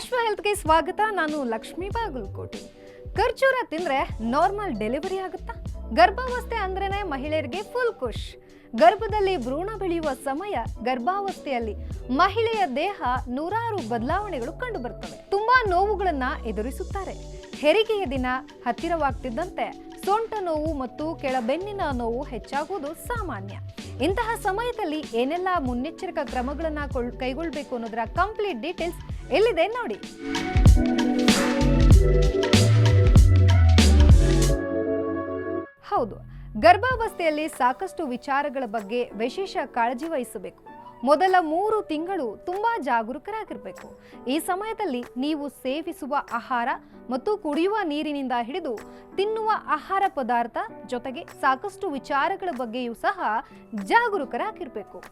ಅಶ್ವ ಹೆಲ್ತ್ಗೆ ಸ್ವಾಗತ. ನಾನು ಲಕ್ಷ್ಮೀ ಬಾಗಲಕೋಟೆ. ಖರ್ಜೂರ ತಿಂದ್ರೆ ನಾರ್ಮಲ್ ಡೆಲಿವರಿ ಆಗುತ್ತಾ? ಗರ್ಭಾವಸ್ಥೆ ಅಂದ್ರೇನೆ ಮಹಿಳೆಯರಿಗೆ ಫುಲ್ ಖುಷ್. ಗರ್ಭದಲ್ಲಿ ಭ್ರೂಣ ಬೆಳೆಯುವ ಸಮಯ ಗರ್ಭಾವಸ್ಥೆಯಲ್ಲಿ ಮಹಿಳೆಯ ದೇಹ ನೂರಾರು ಬದಲಾವಣೆಗಳು ಕಂಡು ಬರ್ತವೆ ತುಂಬಾ ನೋವುಗಳನ್ನ ಎದುರಿಸುತ್ತಾರೆ. ಹೆರಿಗೆಯ ದಿನ ಹತ್ತಿರವಾಗ್ತಿದ್ದಂತೆ ಸೊಂಟ ನೋವು ಮತ್ತು ಕೆಳಬೆನ್ನಿನ ನೋವು ಹೆಚ್ಚಾಗುವುದು ಸಾಮಾನ್ಯ. ಇಂತಹ ಸಮಯದಲ್ಲಿ ಏನೆಲ್ಲ ಮುನ್ನೆಚ್ಚರಿಕಾ ಕ್ರಮಗಳನ್ನು ಕೈಗೊಳ್ಳಬೇಕು ಅನ್ನೋದರ ಕಂಪ್ಲೀಟ್ ಡೀಟೇಲ್ಸ್ ಎಲ್ಲಿದೆ ನೋಡಿ. ಹೌದು ಗರ್ಭಾವಸ್ಥೆಯಲ್ಲಿ ಸಾಕಷ್ಟು ವಿಚಾರಗಳ ಬಗ್ಗೆ ವಿಶೇಷ ಕಾಳಜಿ ವಹಿಸಬೇಕು. ಮೊದಲ ಮೂರು ತಿಂಗಳು ತುಂಬಾ ಜಾಗರೂಕರಾಗಿರಬೇಕು. ಈ ಸಮಯದಲ್ಲಿ ನೀವು ಸೇವಿಸುವ ಆಹಾರ ಮತ್ತು ಕುಡಿಯುವ ನೀರಿನಿಂದ ಹಿಡಿದು ತಿನ್ನುವ ಆಹಾರ ಪದಾರ್ಥ ಜೊತೆಗೆ ಸಾಕಷ್ಟು ವಿಚಾರಗಳ ಬಗ್ಗೆಯೂ ಸಹ ಜಾಗರೂಕರಾಗಿರಬೇಕು.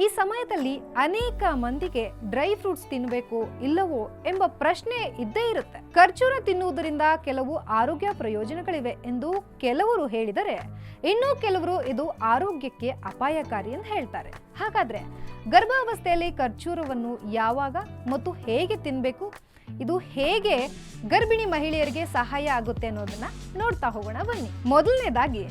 ಈ ಸಮಯದಲ್ಲಿ ಅನೇಕ ಮಂದಿಗೆ ಡ್ರೈ ಫ್ರೂಟ್ಸ್ ತಿನ್ನಬೇಕು ಇಲ್ಲವೋ ಎಂಬ ಪ್ರಶ್ನೆ ಇದ್ದೇ ಇರುತ್ತೆ. ಖರ್ಜೂರ ತಿನ್ನುವುದರಿಂದ ಕೆಲವು ಆರೋಗ್ಯ ಪ್ರಯೋಜನಗಳಿವೆ ಎಂದು ಕೆಲವರು ಹೇಳಿದರೆ, ಇನ್ನೂ ಕೆಲವರು ಇದು ಆರೋಗ್ಯಕ್ಕೆ ಅಪಾಯಕಾರಿ ಎಂದು ಹೇಳ್ತಾರೆ. ಹಾಗಾದ್ರೆ ಗರ್ಭಾವಸ್ಥೆಯಲ್ಲಿ ಖರ್ಜೂರವನ್ನು ಯಾವಾಗ ಮತ್ತು ಹೇಗೆ ತಿನ್ನಬೇಕು ಇದು ಹೇಗೆ ಗರ್ಭಿಣಿ ಮಹಿಳೆಯರಿಗೆ ಸಹಾಯ ಆಗುತ್ತೆ ಅನ್ನೋದನ್ನ ನೋಡ್ತಾ ಹೋಗೋಣ, ಬನ್ನಿ. ಮೊದಲನೇದಾಗಿ,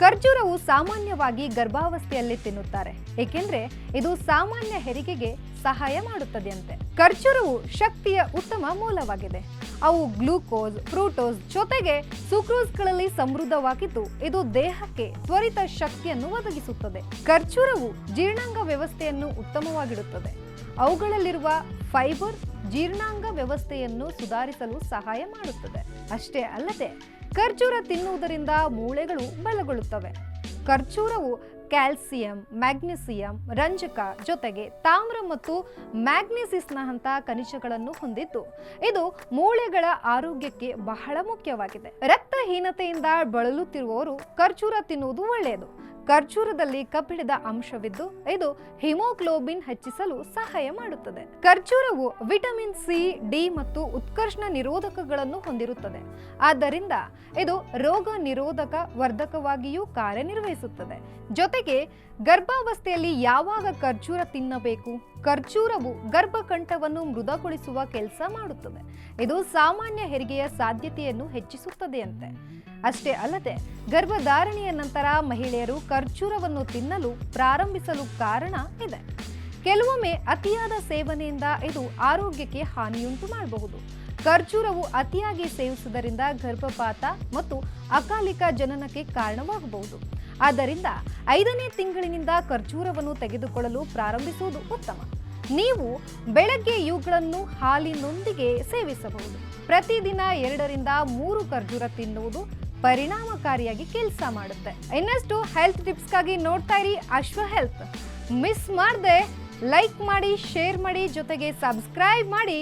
ಖರ್ಜೂರವು ಸಾಮಾನ್ಯವಾಗಿ ಗರ್ಭಾವಸ್ಥೆಯಲ್ಲಿ ತಿನ್ನುತ್ತಾರೆ. ಏಕೆಂದ್ರೆ ಇದು ಸಾಮಾನ್ಯ ಹೆರಿಗೆಗೆ ಸಹಾಯ ಮಾಡುತ್ತದೆ ಅಂತೆ ಖರ್ಜೂರವು ಶಕ್ತಿಯ ಉತ್ತಮ ಮೂಲವಾಗಿದೆ. ಅವು ಗ್ಲೂಕೋಸ್, ಫ್ರೂಟೋಸ್ ಜೊತೆಗೆ ಸುಕ್ರೋಸ್ಗಳಲ್ಲಿ ಸಮೃದ್ಧವಾಗಿದ್ದು, ಇದು ದೇಹಕ್ಕೆ ತ್ವರಿತ ಶಕ್ತಿಯನ್ನು ಒದಗಿಸುತ್ತದೆ. ಖರ್ಜೂರವು ಜೀರ್ಣಾಂಗ ವ್ಯವಸ್ಥೆಯನ್ನು ಉತ್ತಮವಾಗಿಡುತ್ತದೆ. ಅವುಗಳಲ್ಲಿರುವ ಫೈಬರ್ ಜೀರ್ಣಾಂಗ ವ್ಯವಸ್ಥೆಯನ್ನು ಸುಧಾರಿಸಲು ಸಹಾಯ ಮಾಡುತ್ತದೆ. ಅಷ್ಟೇ ಅಲ್ಲದೆ, ಖರ್ಜೂರ ತಿನ್ನುವುದರಿಂದ ಮೂಳೆಗಳು ಬಲಗೊಳ್ಳುತ್ತವೆ. ಖರ್ಜೂರವು ಕ್ಯಾಲ್ಸಿಯಂ, ಮ್ಯಾಗ್ನೀಸಿಯಂ, ರಂಜಕ ಜೊತೆಗೆ ತಾಮ್ರ ಮತ್ತು ಮ್ಯಾಗ್ನೀಸಿಸ್ನಂಥ ಖನಿಜಗಳನ್ನು ಹೊಂದಿದ್ದು. ಇದು ಮೂಳೆಗಳ ಆರೋಗ್ಯಕ್ಕೆ ಬಹಳ ಮುಖ್ಯವಾಗಿದೆ. ರಕ್ತಹೀನತೆಯಿಂದ ಬಳಲುತ್ತಿರುವವರು ಖರ್ಜೂರ ತಿನ್ನುವುದು ಒಳ್ಳೆಯದು. ಖರ್ಜೂರದಲ್ಲಿ ಕಬ್ಬಿಣದ ಅಂಶವಿದ್ದು, ಇದು ಹಿಮೋಗ್ಲೋಬಿನ್ ಹೆಚ್ಚಿಸಲು ಸಹಾಯ ಮಾಡುತ್ತದೆ. ಖರ್ಜೂರವು ವಿಟಮಿನ್ ಸಿ, ಡಿ ಮತ್ತು ಉತ್ಕರ್ಷಣ ನಿರೋಧಕಗಳನ್ನು ಹೊಂದಿರುತ್ತದೆ. ಆದ್ದರಿಂದ ಇದು ರೋಗ ನಿರೋಧಕ ವರ್ಧಕವಾಗಿಯೂ ಕಾರ್ಯನಿರ್ವಹಿಸುತ್ತದೆ. ಜೊತೆಗೆ ಗರ್ಭಾವಸ್ಥೆಯಲ್ಲಿ ಯಾವಾಗ ಖರ್ಜೂರ ತಿನ್ನಬೇಕು? ಖರ್ಜೂರವು ಗರ್ಭಕಂಠವನ್ನು ಮೃದುಗೊಳಿಸುವ ಕೆಲಸ ಮಾಡುತ್ತದೆ. ಇದು ಸಾಮಾನ್ಯ ಹೆರಿಗೆಯ ಸಾಧ್ಯತೆಯನ್ನು ಹೆಚ್ಚಿಸುತ್ತದೆಯಂತೆ. ಅಷ್ಟೇ ಅಲ್ಲದೆ, ಗರ್ಭಧಾರಣೆಯ ನಂತರ ಮಹಿಳೆಯರು ಖರ್ಜೂರವನ್ನು ತಿನ್ನಲು ಪ್ರಾರಂಭಿಸಲು ಕಾರಣ ಇದೆ. ಕೆಲವೊಮ್ಮೆ ಅತಿಯಾದ ಸೇವನೆಯಿಂದ ಇದು ಆರೋಗ್ಯಕ್ಕೆ ಹಾನಿಯುಂಟು ಮಾಡಬಹುದು. ಖರ್ಜೂರವು ಅತಿಯಾಗಿ ಸೇವಿಸುವುದರಿಂದ ಗರ್ಭಪಾತ ಮತ್ತು ಅಕಾಲಿಕ ಜನನಕ್ಕೆ ಕಾರಣವಾಗಬಹುದು. ಆದ್ದರಿಂದ ಐದನೇ ತಿಂಗಳಿನಿಂದ ಖರ್ಜೂರವನ್ನು ತೆಗೆದುಕೊಳ್ಳಲು ಪ್ರಾರಂಭಿಸುವುದು ಉತ್ತಮ. ನೀವು ಬೆಳಗ್ಗೆ ಇವುಗಳನ್ನು ಹಾಲಿನೊಂದಿಗೆ ಸೇವಿಸಬಹುದು. ಪ್ರತಿದಿನ ಎರಡರಿಂದ ಮೂರು ಖರ್ಜೂರ ತಿನ್ನುವುದು ಪರಿಣಾಮಕಾರಿಯಾಗಿ ಕೆಲಸ ಮಾಡುತ್ತೆ. ಇನ್ನಷ್ಟು ಹೆಲ್ತ್ ಟಿಪ್ಸ್ಗಾಗಿ ನೋಡ್ತಾ ಇರಿ ಅಶ್ವ ಹೆಲ್ತ್ ಮಿಸ್ ಮಾಡದೆ ಲೈಕ್ ಮಾಡಿ ಶೇರ್ ಮಾಡಿ, ಜೊತೆಗೆ ಸಬ್ಸ್ಕ್ರೈಬ್ ಮಾಡಿ.